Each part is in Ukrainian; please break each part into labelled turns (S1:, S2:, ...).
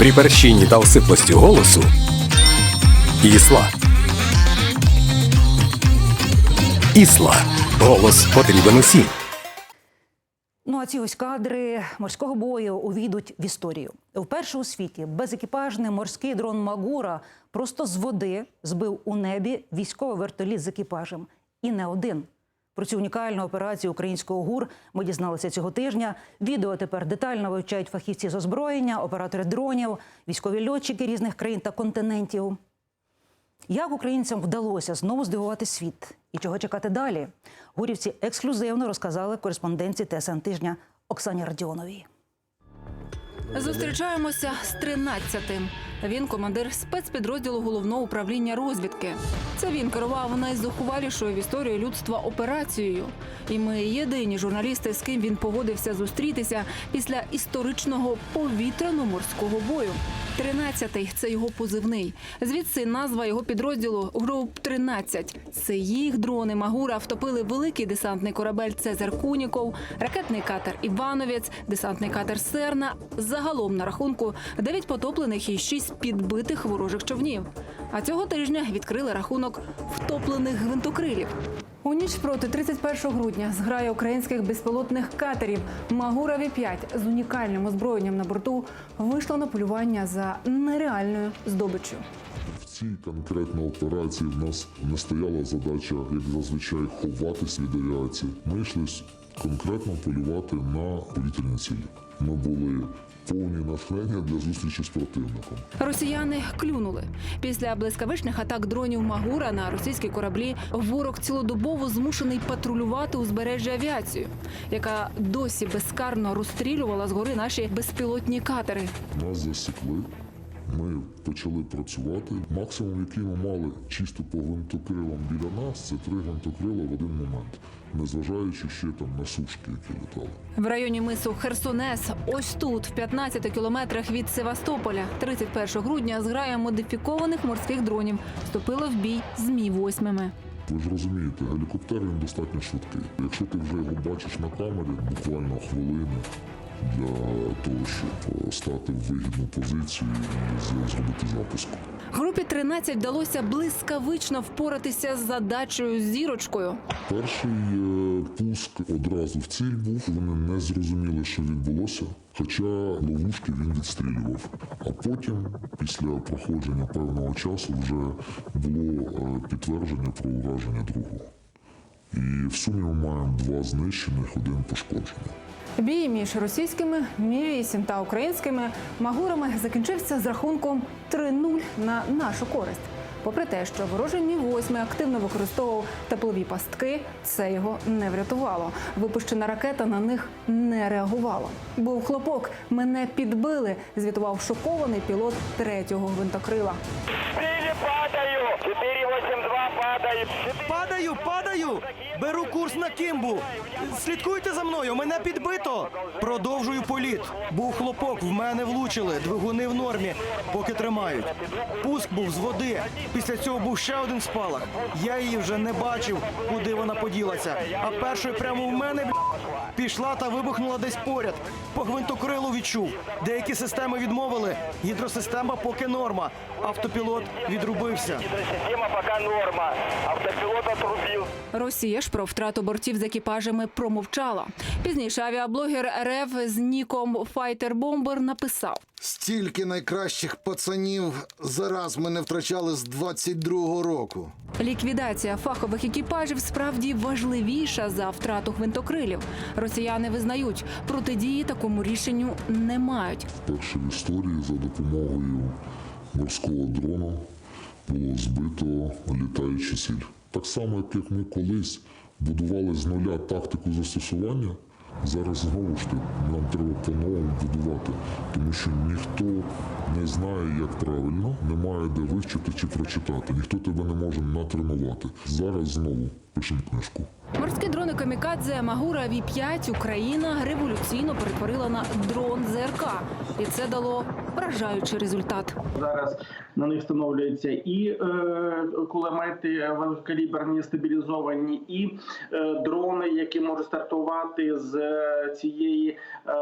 S1: При перщині та осиплості голосу Ісла. Ісла. Голос потрібен усім.
S2: Ну а ці ось кадри морського бою увійдуть в історію. Вперше у світі безекіпажний морський дрон Магура просто з води збив у небі військовий вертоліт з екіпажем. І не один. Про цю унікальну операцію українського ГУР ми дізналися цього тижня. Відео тепер детально вивчають фахівці з озброєння, оператори дронів, військові льотчики різних країн та континентів. Як українцям вдалося знову здивувати світ і чого чекати далі? Гурівці ексклюзивно розказали кореспонденції ТСН тижня Оксані Радіоновій.
S3: Зустрічаємося з 13-тим. Він командир спецпідрозділу головного управління розвідки. Це він керував найзухвалішою в історії людства операцією. І ми єдині журналісти, з ким він погодився зустрітися після історичного повітряно-морського бою. 13-й – це його позивний. Звідси назва його підрозділу груп 13. Це їх дрони Магура втопили великий десантний корабель Цезар Куніков, ракетний катер Івановець, десантний катер Серна. Загалом на рахунку 9 потоплених і 6 підбитих ворожих човнів. А цього тижня відкрили рахунок втоплених гвинтокрилів. У ніч проти 31 грудня зграя українських безпілотних катерів Магура Ві-5 з унікальним озброєнням на борту вийшла на полювання за нереальною здобиччю.
S4: В цій конкретно операції в нас не стояла задача, як зазвичай, ховатись від авіації. Ми йшли конкретно полювати на повітряні цілі. Ми були повні натхнення для зустрічі з противником.
S3: Росіяни клюнули після блискавичних атак дронів Магура на російські кораблі. Ворог цілодобово змушений патрулювати узбережжя авіацію, яка досі безкарно розстрілювала згори наші безпілотні катери.
S4: Нас засікли. Ми почали працювати. Максимум, який ми мали чисто по гвинтокрилам біля нас, це три гвинтокрила в один момент, незважаючи ще там на сушки, які літали.
S3: В районі мису Херсонес, ось тут, в 15 кілометрах від Севастополя, 31 грудня, зграя модифікованих морських дронів вступила в бій з мі 8
S4: Ви ж розумієте, гелікоптер він достатньо швидкий. Якщо ти вже його бачиш на камері, буквально хвилини для того, щоб стати в вигідну позицію і зробити запуск.
S3: Групі 13 вдалося блискавично впоратися з задачею зірочкою.
S4: Перший е, пуск одразу в ціль був. Вони не зрозуміли, що відбулося. Хоча ловушки він відстрілював. А потім, після проходження певного часу, вже було е, підтвердження про ураження другого. І в сумі ми маємо два знищених, один пошкоджений.
S3: Бій між російськими Мі-8 та українськими магурами закінчився з рахунком 3-0 на нашу користь. Попри те, що ворожий Мі-8 активно використовував теплові пастки, це його не врятувало. Випущена ракета на них не реагувала. Був хлопок, мене підбили, звітував шокований пілот третього гвинтокрила.
S5: Стреле падаю! 482 падаю!
S6: Падаю, падаю! Беру курс на Кімбу. Слідкуйте за мною, мене підбито. Продовжую політ. Був хлопок, в мене влучили. Двигуни в нормі, поки тримають. Пуск був з води. Після цього був ще один спалах. Я її вже не бачив, куди вона поділася. А першою прямо в мене бля, пішла та вибухнула десь поряд. По гвинтокрилу відчув. Деякі системи відмовили. Гідросистема поки норма. Автопілот відрубився.
S5: Система пока норма. Автопилот отрубил.
S3: Росія ж про втрату бортів з екіпажами промовчала. Пізніше авіаблогер РФ з ніком Файтер Бомбер написав:
S7: Стільки найкращих пацанів зараз ми не втрачали з 22-го року.
S3: ліквідація фахових екіпажів справді важливіша за втрату гвинтокрилів. Росіяни визнають, протидії такому рішенню не мають.
S4: Перше в історії за допомогою морського дрону було збито літаючу ціль. Так само, як ми колись будували з нуля тактику застосування, зараз знову ж таки нам треба по-новому будувати, тому що ніхто не знає, як правильно, немає де вивчити чи прочитати. Ніхто тебе не може натренувати. Зараз знову пишемо книжку.
S3: Морські дрони Камікадзе Магура Ві 5 Україна революційно перетворила на дрон ЗРК, і це дало вражаючий результат.
S8: Зараз на них встановлюються і е, кулемети великокаліберні стабілізовані, і е, дрони, які можуть стартувати з е, цієї е,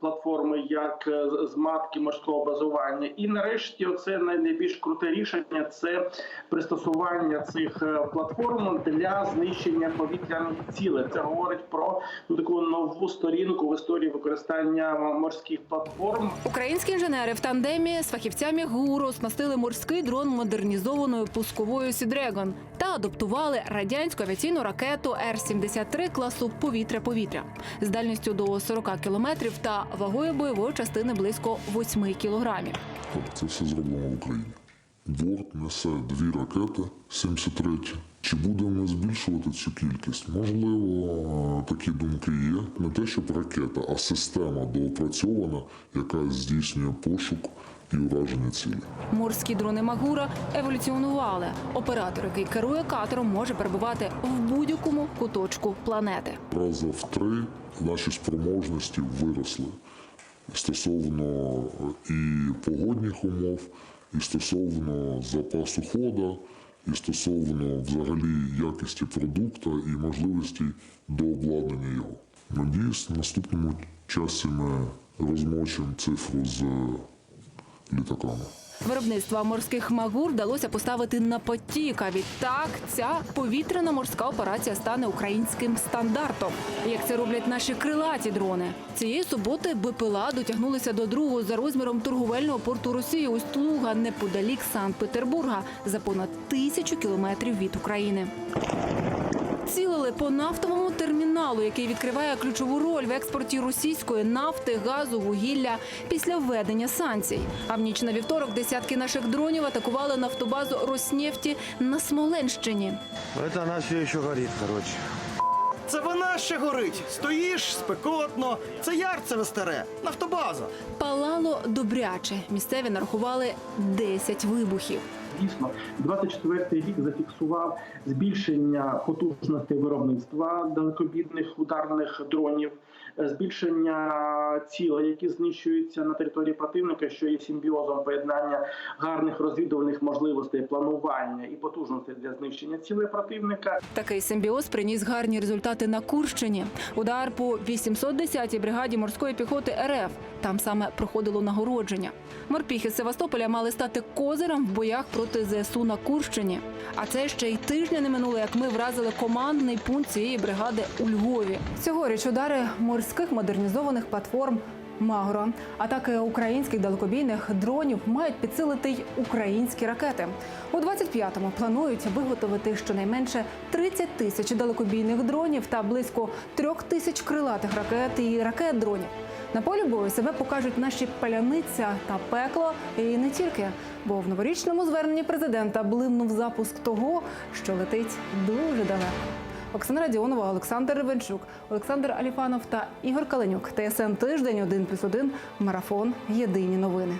S8: платформи, як е, з- матки морського базування. І нарешті, оце най- найбільш круте рішення це пристосування цих е, платформ для знищення повітряних цілей. Це говорить про ну, таку нову сторінку в історії використання морських платформ.
S3: Українські інженери в тандемі з фахівцями ГУРу оснастили морський дрон модернізованою пусковою Сідрегон та адаптували радянську авіаційну ракету Р-73 класу повітря-повітря з дальністю до 40 кілометрів та вагою бойової частини близько 8 кілограмів.
S4: Це все зроблено в Україні. Борт несе дві ракети 73. Чи будемо збільшувати цю кількість? Можливо, такі думки є. Не те, щоб ракета, а система доопрацьована, яка здійснює пошук і ураження цілі.
S3: Морські дрони Магура еволюціонували. Оператор, який керує катером, може перебувати в будь-якому куточку планети.
S4: Раза в три наші спроможності виросли стосовно і погодних умов, і стосовно запасу хода, і стосовно взагалі якості продукту і можливості до обладнання його. Надіюсь, в наступному часі ми розмочимо цифру з літаками.
S3: Виробництво морських магур вдалося поставити на потік. А відтак ця повітряна морська операція стане українським стандартом. Як це роблять наші крилаті дрони? Цієї суботи БПЛА дотягнулися до другого за розміром торговельного порту Росії Усть-Луга неподалік Санкт-Петербурга за понад тисячу кілометрів від України. Цілили по нафтовому терміналу, який відкриває ключову роль в експорті російської нафти, газу, вугілля після введення санкцій. А в ніч на вівторок десятки наших дронів атакували нафтобазу Роснефті на Смоленщині.
S9: Це она ще горить, горит, короче.
S6: Це вона ще горить. Стоїш, спекотно. Це ярцеве старе, нафтобаза.
S3: Палало добряче. Місцеві нарахували 10 вибухів.
S8: Дійсно, 24-й рік зафіксував збільшення потужностей виробництва далекобідних ударних дронів, збільшення цілей, які знищуються на території противника, що є симбіозом поєднання гарних розвідувальних можливостей, планування і потужностей для знищення цілей противника.
S3: Такий симбіоз приніс гарні результати на Курщині. Удар по 810-й бригаді морської піхоти РФ. Там саме проходило нагородження. Морпіхи Севастополя мали стати козирем в боях проти ЗСУ на Курщині. А це ще й тижня не минуло, як ми вразили командний пункт цієї бригади у Львові. Цьогоріч удари морських модернізованих платформ. Магро атаки українських далекобійних дронів мають підсилити й українські ракети. У 25-му планують виготовити щонайменше 30 тисяч далекобійних дронів та близько трьох тисяч крилатих ракет і ракет дронів. На полі бою себе покажуть наші паляниця та пекло, і не тільки. Бо в новорічному зверненні президента блимнув запуск того, що летить дуже далеко. Оксана Радіонова, Олександр Ревенчук, Олександр Аліфанов та Ігор Каленюк. ТСН тиждень 1+,1, марафон. Єдині новини.